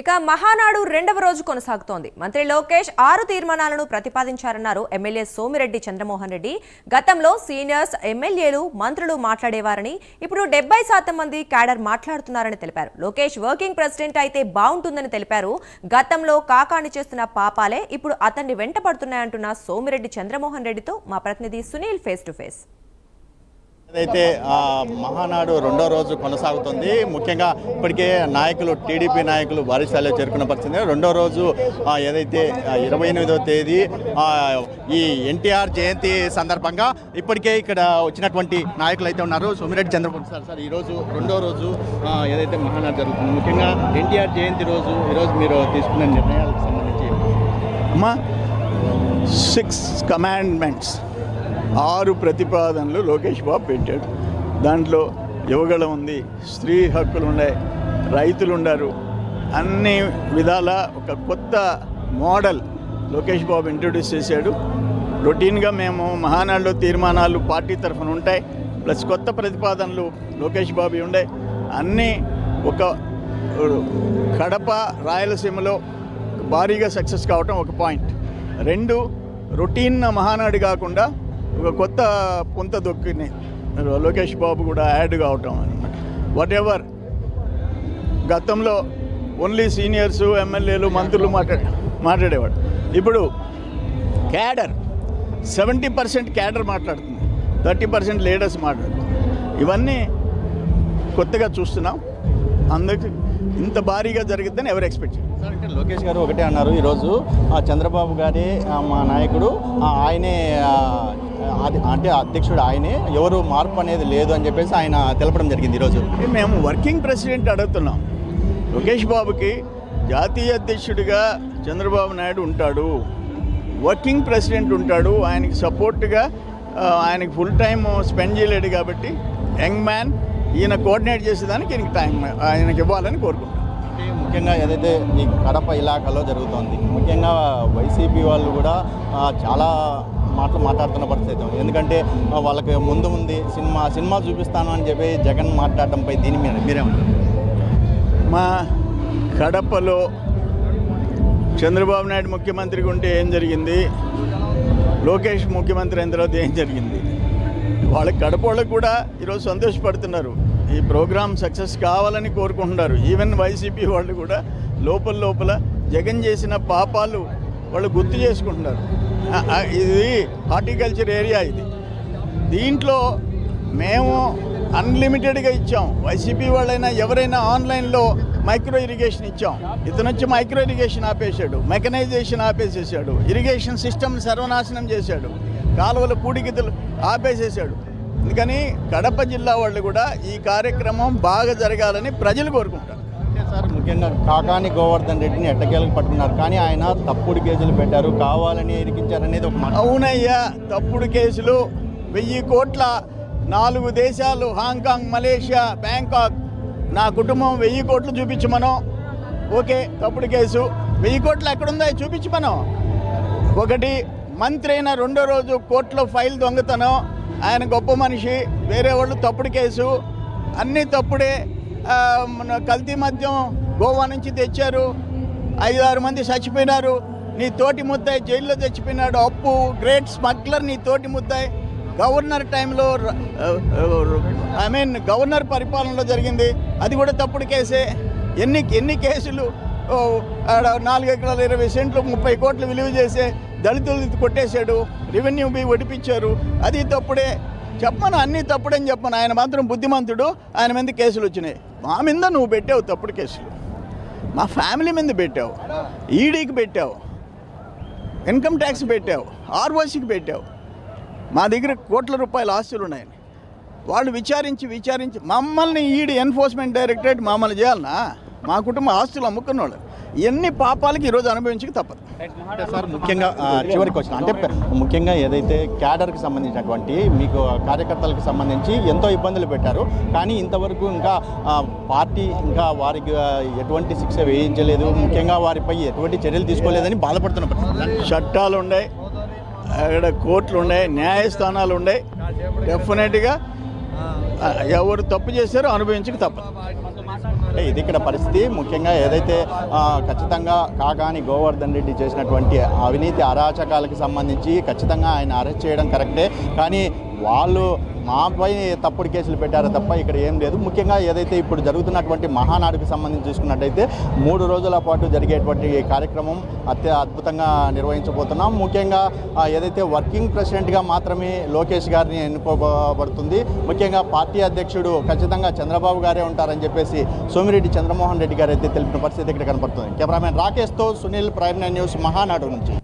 ఇక మహానాడు రెండవ రోజు కొనసాగుతోంది. మంత్రి లోకేష్ ఆరు తీర్మానాలను ప్రతిపాదించారన్నారు ఎమ్మెల్యే సోమిరెడ్డి చంద్రమోహన్ రెడ్డి. గతంలో సీనియర్స్ ఎమ్మెల్యేలు మంత్రులు మాట్లాడేవారని ఇప్పుడు డెబ్బై శాతం మంది క్యాడర్ మాట్లాడుతున్నారని తెలిపారు. లోకేష్ వర్కింగ్ ప్రెసిడెంట్ అయితే బాగుంటుందని తెలిపారు. గతంలో కాకాణి చేస్తున్న పాపాలే ఇప్పుడు అతన్ని వెంటపడుతున్నాయంటున్న సోమిరెడ్డి చంద్రమోహన్ రెడ్డితో మా ప్రతినిధి సునీల్ ఫేస్ టు ఫేస్. ఏదైతే మహానాడు రెండో రోజు కొనసాగుతుంది ముఖ్యంగా ఇప్పటికే నాయకులు టీడీపీ నాయకులు భారీ స్థాయిలో చేరుకున్న పరిస్థితి. రెండో రోజు ఏదైతే ఇరవై ఎనిమిదవ తేదీ ఈ ఎన్టీఆర్ జయంతి సందర్భంగా ఇప్పటికే ఇక్కడ వచ్చినటువంటి నాయకులు అయితే ఉన్నారు. సోమిరెడ్డి చంద్రబాబు సార్ సార్ ఈరోజు రెండో రోజు ఏదైతే మహానాడు జరుగుతుంది ముఖ్యంగా ఎన్టీఆర్ జయంతి రోజు ఈరోజు మీరు తీసుకున్న నిర్ణయాలకు సంబంధించి అమ్మా సిక్స్ కమాండ్మెంట్స్ ఆరు ప్రతిపాదనలు లోకేష్ బాబు పెట్టాడు. దాంట్లో యువగళం ఉంది స్త్రీ హక్కులు ఉన్నాయి రైతులు ఉన్నారు అన్ని విధాల ఒక కొత్త మోడల్ లోకేష్ బాబు ఇంట్రొడ్యూస్ చేశాడు. రొటీన్గా మేము మహానాడులో తీర్మానాలు పార్టీ తరఫున ఉంటాయి ప్లస్ కొత్త ప్రతిపాదనలు లోకేష్ బాబు ఉండే. అన్నీ ఒక కడప రాయలసీమలో భారీగా సక్సెస్ కావటం ఒక పాయింట్. రెండు రొటీన్ మహానాడు కాకుండా ఒక కొత్త పుంత దొక్కిని లోకేష్ బాబు కూడా యాడ్ కావటం అనమాట వాట్ ఎవర్ గతంలో ఓన్లీ సీనియర్స్ ఎమ్మెల్యేలు మంత్రులు మాట్లాడే మాట్లాడేవాడు. ఇప్పుడు క్యాడర్ సెవెంటీ పర్సెంట్ క్యాడర్ మాట్లాడుతుంది. థర్టీ పర్సెంట్ లీడర్స్ మాట్లాడుతుంది. ఇవన్నీ కొత్తగా చూస్తున్నాం. అందుకు ఇంత భారీగా జరుగుతుందని ఎవరు ఎక్స్పెక్ట్ చేయరు. సార్ లోకేష్ గారు ఒకటే అన్నారు. ఈరోజు ఆ చంద్రబాబు గారి మా నాయకుడు ఆ, ఆయనే అది- అంటే అధ్యక్షుడు ఆయనే ఎవరు మార్పు అనేది లేదు అని చెప్పేసి ఆయన తెలపడం జరిగింది ఈరోజు. మేము వర్కింగ్ ప్రెసిడెంట్ అడుగుతున్నాం. లోకేష్ బాబుకి జాతీయ అధ్యక్షుడిగా చంద్రబాబు నాయుడు ఉంటాడు. వర్కింగ్ ప్రెసిడెంట్ ఉంటాడు. ఆయనకి సపోర్ట్గా ఆయనకి ఫుల్ టైం స్పెండ్ చేయలేడు కాబట్టి యంగ్ మ్యాన్ ఈయన కోఆర్డినేట్ చేసేదానికి ఈయనకి టైం ఆయనకి ఇవ్వాలని కోరుకుంటాం అంటే ముఖ్యంగా ఏదైతే ఈ కడప ఇలాకాలో జరుగుతోంది ముఖ్యంగా వైసీపీ వాళ్ళు కూడా చాలా మాటలు మాట్లాడుతున్న పరిస్థితి ఎందుకంటే వాళ్ళకి ముందు ఉంది సినిమా సినిమా చూపిస్తాను అని చెప్పి జగన్ మాట్లాడటంపై దీని మీద మీరేమంటారు? మా కడపలో చంద్రబాబు నాయుడు ముఖ్యమంత్రిగా ఉంటే ఏం జరిగింది? లోకేష్ ముఖ్యమంత్రి అయిన తర్వాత ఏం జరిగింది? వాళ్ళ కడప వాళ్ళకు కూడా ఈరోజు సంతోషపడుతున్నారు. ఈ ప్రోగ్రామ్ సక్సెస్ కావాలని కోరుకుంటున్నారు. ఈవెన్ వైసీపీ వాళ్ళు కూడా లోపల లోపల జగన్ చేసిన పాపాలు వాళ్ళు గుర్తు చేసుకుంటున్నారు. ఇది హార్టికల్చర్ ఏరియా ఇది. దీంట్లో మేము అన్లిమిటెడ్గా ఇచ్చాం. వైసీపీ వాళ్ళైనా ఎవరైనా ఆన్లైన్లో మైక్రో ఇరిగేషన్ ఇచ్చాం. ఇతను వచ్చి మైక్రో ఇరిగేషన్ ఆపేశాడు. మెకనైజేషన్ ఆపేసేసాడు. ఇరిగేషన్ సిస్టమ్ సర్వనాశనం చేశాడు. కాలువల పూడికితులు ఆపేసేసాడు. అందుకని కడప జిల్లా వాళ్ళు కూడా ఈ కార్యక్రమం బాగా జరగాలని ప్రజలు కోరుకుంటారు. అంటే సార్ ముఖ్యంగా కాకాని గోవర్ధన్ రెడ్డిని ఎట్టకేలకు పట్టుకున్నారు. కానీ ఆయన తప్పుడు కేసులు పెట్టారు. కావాలని ఎరికించారనేది ఒక అవునయ్యా తప్పుడు కేసులు వెయ్యి కోట్ల నాలుగు దేశాలు హాంకాంగ్ మలేషియా బ్యాంకాక్. నా కుటుంబం వెయ్యి కోట్లు చూపించు మనం. ఓకే తప్పుడు కేసు. వెయ్యి కోట్లు ఎక్కడుందో చూపించు మనం. ఒకటి మంత్రి అయిన రెండో రోజు కోర్టులో ఫైల్ దొంగతనం. ఆయన గొప్ప మనిషి వేరే వాళ్ళు తప్పుడు కేసు. అన్నీ తప్పుడే. కల్తీ మద్యం గోవా నుంచి తెచ్చారు. ఐదు ఆరు మంది చచ్చిపోయినారు. నీ తోటి ముద్దాయి జైల్లో చచ్చిపోయినాడు. అప్పు గ్రేట్ స్మగ్లర్ నీ తోటి ముద్దాయి. గవర్నర్ టైంలో ఐ మీన్ గవర్నర్ పరిపాలనలో జరిగింది. అది కూడా తప్పుడు కేసే. ఎన్ని ఎన్ని కేసులు ఆడ నాలుగు ఎకరాల ఇరవై సెంట్లు ముప్పై కోట్లు విలువ చేసే దళితులు కొట్టేశాడు. రెవెన్యూ బి ఒడిపించారు. అది తప్పుడే. చెప్పను అన్నీ తప్పుడని చెప్పను. ఆయన మాత్రం బుద్ధిమంతుడు ఆయన మీద కేసులు వచ్చినాయి. మా మీద నువ్వు పెట్టావు తప్పుడు కేసులు. మా ఫ్యామిలీ మీద పెట్టావు. ఈడీకి పెట్టావు. ఇన్కమ్ ట్యాక్స్ పెట్టావు. ఆర్ఓసీకి పెట్టావు. మా దగ్గర కోట్ల రూపాయల ఆస్తులు ఉన్నాయని వాళ్ళు విచారించి విచారించి మమ్మల్ని ఈడి ఎన్ఫోర్స్మెంట్ డైరెక్టరేట్ మమ్మల్ని చేయాలన్నా మా కుటుంబ ఆస్తులు అమ్ముకున్న వాళ్ళు ఎన్ని పాపాలకి ఈరోజు అనుభవించక తప్పదు. సార్ ముఖ్యంగా చివరికి వచ్చిన అంటే ముఖ్యంగా ఏదైతే క్యాడర్కి సంబంధించినటువంటి మీకు కార్యకర్తలకు సంబంధించి ఎంతో ఇబ్బందులు పెట్టారు. కానీ ఇంతవరకు ఇంకా పార్టీ ఇంకా వారికి ఎటువంటి శిక్ష వేయించలేదు. ముఖ్యంగా వారిపై ఎటువంటి చర్యలు తీసుకోలేదని బాధపడుతున్న చట్టాలు ఉన్నాయి అక్కడ కోర్టులు ఉన్నాయి న్యాయస్థానాలు ఉన్నాయి డెఫినెట్గా ఎవరు తప్పు చేశారో అనుభవించక తప్పదు. అంటే ఇది ఇక్కడ పరిస్థితి. ముఖ్యంగా ఏదైతే ఖచ్చితంగా కాకాని గోవర్ధన్ రెడ్డి చేసినటువంటి అవినీతి అరాచకాలకు సంబంధించి ఖచ్చితంగా ఆయన అరెస్ట్ చేయడం కరెక్టే. కానీ వాళ్ళు మాపై తప్పుడు కేసులు పెట్టారు తప్ప ఇక్కడ ఏం లేదు. ముఖ్యంగా ఏదైతే ఇప్పుడు జరుగుతున్నటువంటి మహానాడుకు సంబంధించి చూసుకున్నట్టయితే మూడు రోజుల పాటు జరిగేటువంటి కార్యక్రమం అత్య అద్భుతంగా నిర్వహించబోతున్నాం. ముఖ్యంగా ఏదైతే వర్కింగ్ ప్రెసిడెంట్గా మాత్రమే లోకేష్ గారిని ఎన్నుకోబడుతుంది. ముఖ్యంగా పార్టీ అధ్యక్షుడు ఖచ్చితంగా చంద్రబాబు గారే ఉంటారని చెప్పేసి సోమిరెడ్డి చంద్రమోహన్ రెడ్డి గారు అయితే తెలిపిన పరిస్థితి ఇక్కడ కనపడుతుంది. కెమెరామెన్ రాకేష్తో సునీల్ ప్రైమ్ న్యూస్ మహానాడు నుంచి.